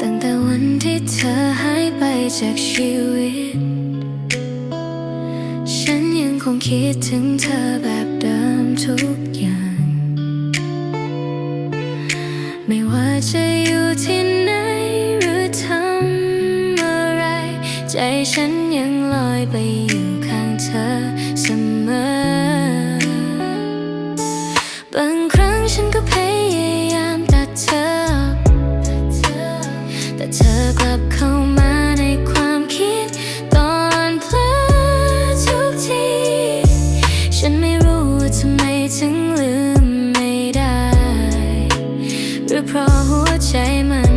ตั้งแต่วันที่เธอหายไปจากชีวิต ฉันยังคงคิดถึงเธอแบบเดิมทุกอย่าง ไม่ว่าจะอยู่ที่ไหน ฉันยังลอยไปอยู่ข้างเธอเสมอบางครั้งฉันก็พยายามตัดเธอ แต่เธอกลับเข้ามาในความคิด ตอนเพลอทุกที ฉันไม่รู้ว่าทำไมถึงลืมไม่ได้ หรือเพราะหัวใจมัน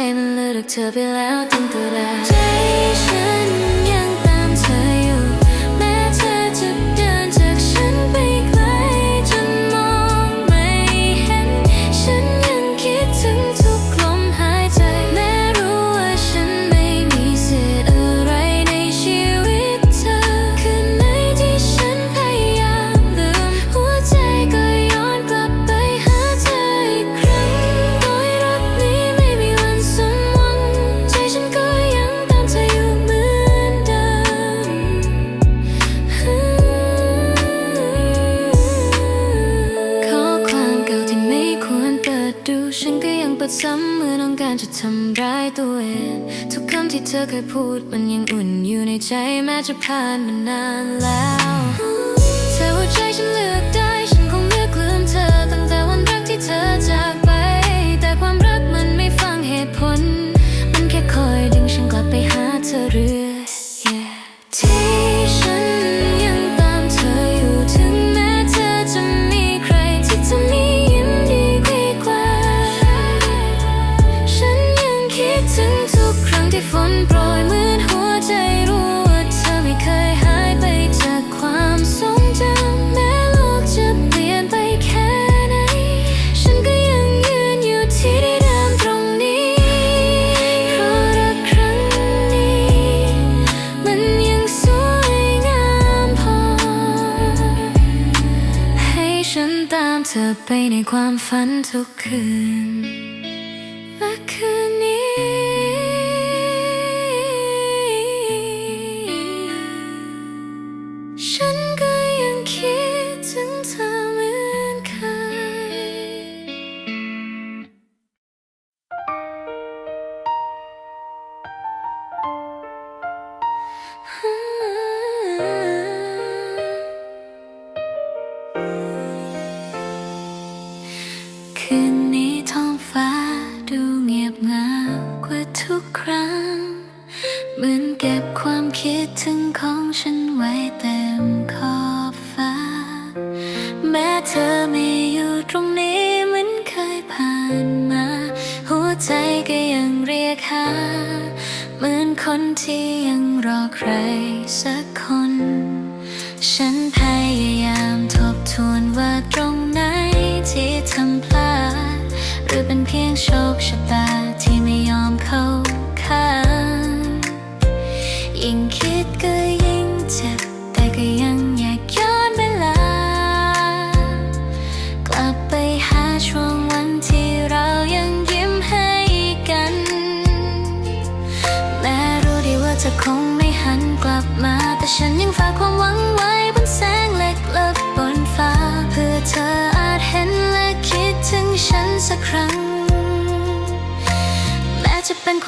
same and look to be loud and เธอเคยพูดมันยังอุ่นอยู่ในใจแม้จะผ่านมานานแล้ว เธอว่าใจฉันเลือกได้ ความฝันทุกคืน งากว่าทุกครั้ง เหมือนเก็บความคิดถึงของฉันไว้เต็มขอบฟ้า แม้เธอไม่อยู่ตรงนี้เหมือนเคยผ่านมา หัวใจก็ยังเรียกหา เหมือนคนที่ยังรอใครสักคน ฉันพยายามทบทวนว่าตรง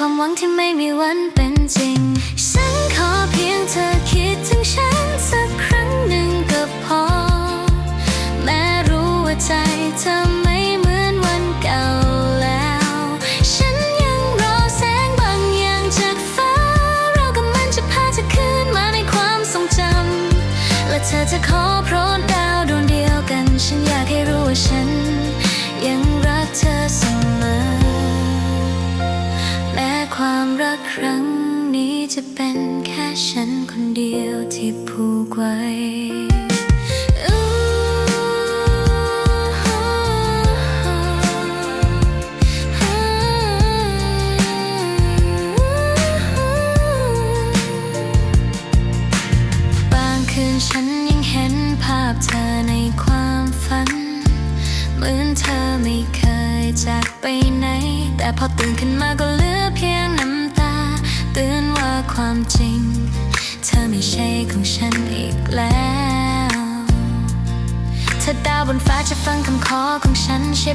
ความหวังที่ไม่มีวันเป็นจริง ฉันขอเพียงเธอคิดถึงฉันสักครั้งหนึ่งก็พอ แม้รู้ว่าใจเธอ ฉันคนเดียวที่ผูกไว้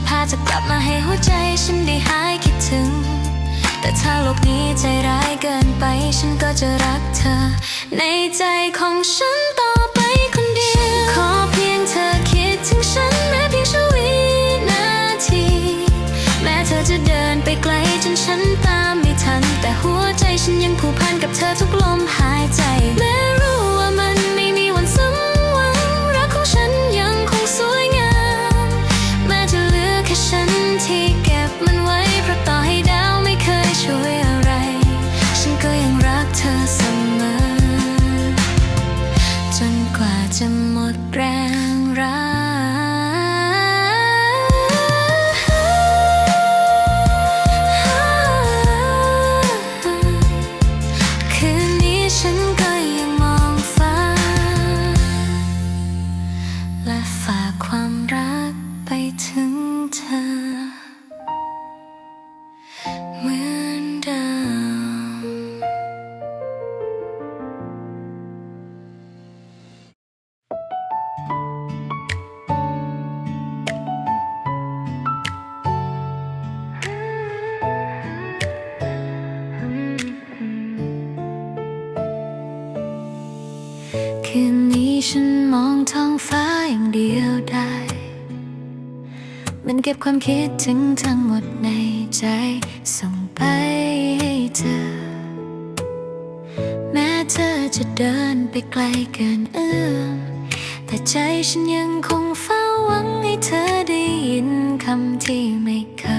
พาจะกลับมาให้หัวใจฉันได้หายคิดถึง แต่ถ้าโลกนี้ใจร้ายเกินไป ฉันก็จะรักเธอ ในใจของฉันต่อไปคนเดียว ขอเพียงเธอคิดถึงฉันแม้เพียงชั่ววินาที แม้เธอจะเดินไปไกลจนฉันตามไม่ทัน แต่หัวใจฉันยังผูกพันกับเธอทุกลม คืนนี้ฉันมองท้องฟ้าอย่างเดียวได้ มันเก็บความคิดถึงทั้งหมดในใจ ส่งไปให้เธอ แม้เธอจะเดินไปไกลเกินเอื้อมแต่ใจฉันยังคงเฝ้าหวังให้เธอได้ยินคำที่ไม่เคย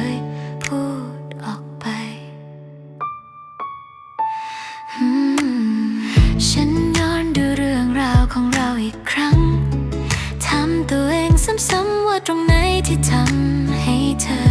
ซ้ำว่าตรงไหนที่ทำให้เธอ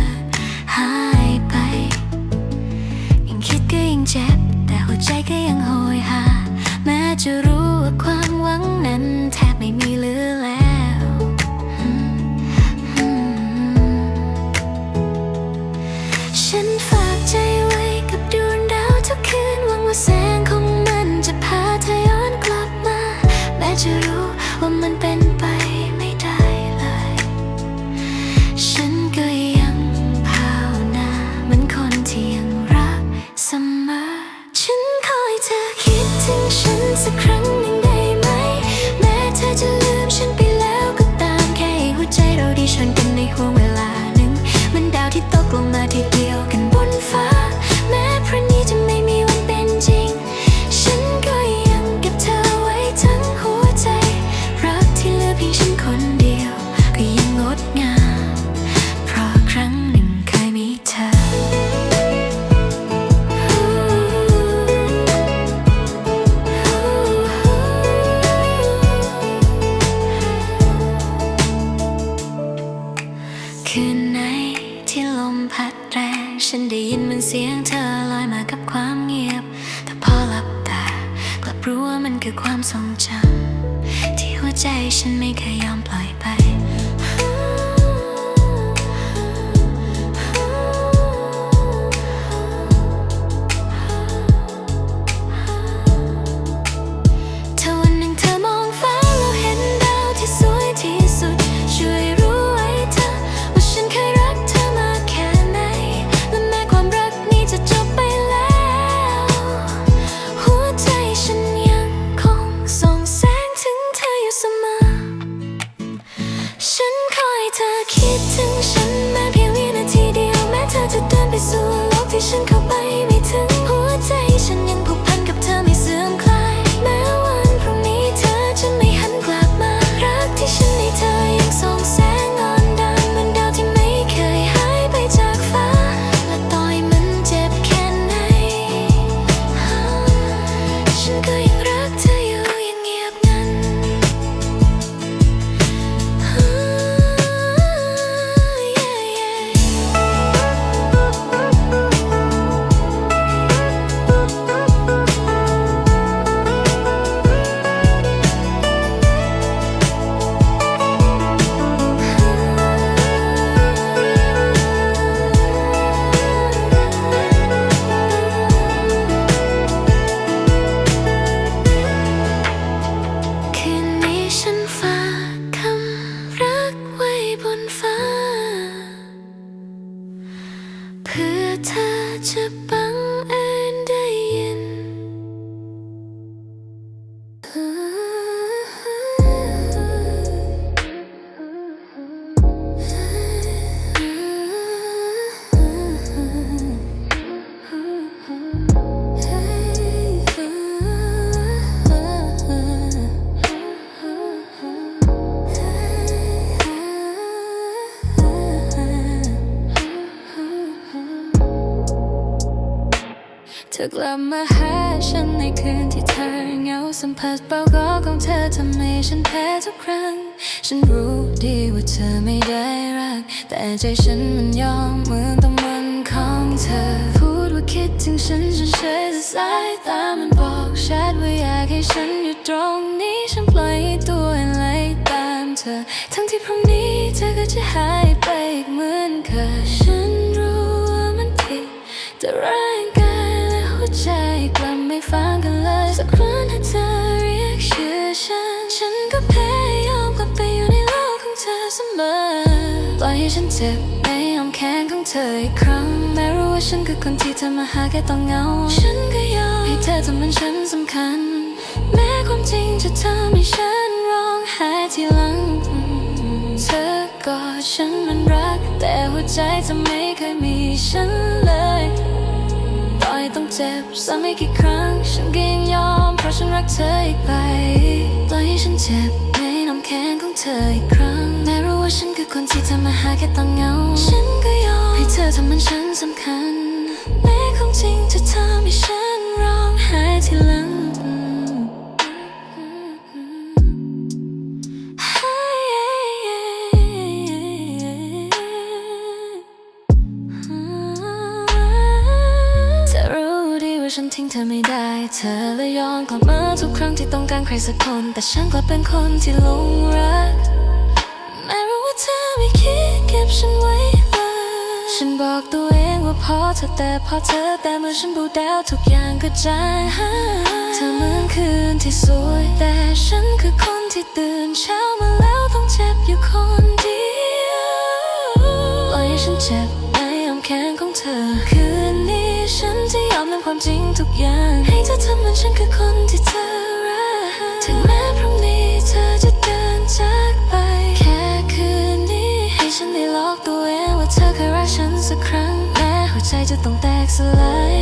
時 ลับมาหาฉันในคืนที่เธอเหงาสัมผัสเบากอของเธอทำให้ฉันแพ้ทุกครั้ง ฉันรู้ดีว่าเธอไม่ได้รัก แต่ใจฉันมันยอมเหมือนต้องมันของเธอ พูดว่าคิดถึงฉันฉันเฉยสายตามันบอกชัดว่าอยากให้ฉันอยู่ตรงนี้ฉันปล่อยตัวไหลตามเธอ ทั้งที่พรุ่งนี้เธอก็จะหาย มอปล่อยให้ฉันเจ็บในอ้อมแขนของเธออีกครั้งแม้รู้ว่าฉันคือคนที่เธอมาหาแค่ต้องเหงา ฉันก็ยอมให้เธอทำมันฉันสำคัญ แม้ความจริงจะทำให้ฉันร้องไห้ทีหลัง เธอกอดฉันมันรัก แต่หัวใจจะไม่เคยมีฉันเลยต่อยต้องเจ็บซ้ำอีกกี่ครั้ง ฉันก็ยังยอมเพราะฉันรักเธออีกไปปล่อยให้ฉันเจ็บ แขนของเธออีกครั้งแม้รู้ว่าฉันคือคนที่เธอมาหาแค่ต้องเหงา ฉันก็ยอมให้เธอทำมันฉันสำคัญแม้ของจริงจะทำให้ฉัน ฉันทิ้งเธอไม่ได้ เธอเลยย้อนกลับมาทุกครั้งที่ต้องการใครสักคน แต่ฉันกลับเป็นคนที่หลงรัก แม้รู้ว่าเธอไม่คิดเก็บฉันไว้เลยฉันบอกตัวเองว่าพอเธอแต่พอเธอแต่เมื่อฉันบูดาวทุกอย่างก็จางหายเธอเหมือนคืนที่สวย แต่ฉันคือคนที่ตื่นเช้ามาแล้วต้องเจ็บอยู่คนเดียวปล่อยให้ฉันเจ็บในอ้อมแขนของเธอคืน นี้ฉันจะยอมรับความจริงทุกอย่าง ให้เธอทำเหมือนฉันคือคนที่เธอรัก ถึงแม้พรุ่งนี้เธอจะเดินจากไป แค่คืนนี้ให้ฉันได้ลอกตัวเองว่าเธอเคยรักฉันสักครั้งแม้หัวใจจะต้องแตกสลาย